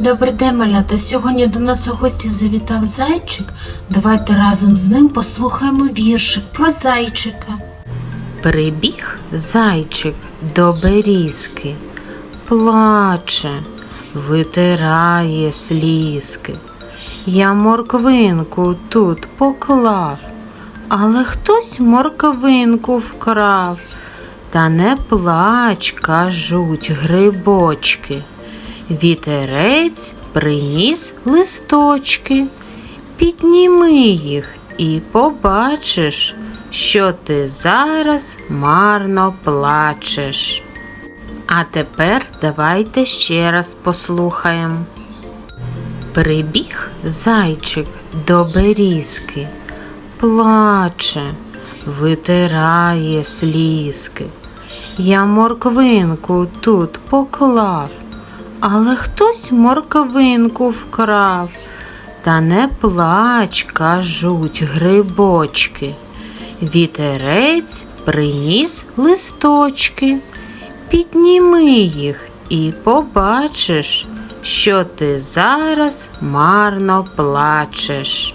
Добрий день, малята. Сьогодні до нас у гості завітав зайчик. Давайте разом з ним послухаємо віршик про зайчика. Прибіг зайчик до берізки, плаче, витирає слізки. Я морквинку тут поклав, але хтось морквинку вкрав. Та не плач, кажуть грибочки. Вітерець приніс листочки. Підніми їх і побачиш, що ти зараз марно плачеш. А тепер давайте ще раз послухаємо. Прибіг зайчик до берізки, плаче, витирає слізки. Я морквинку тут поклав, але хтось морковинку вкрав. Та не плач, кажуть грибочки. Вітерець приніс листочки. Підніми їх і побачиш, що ти зараз марно плачеш.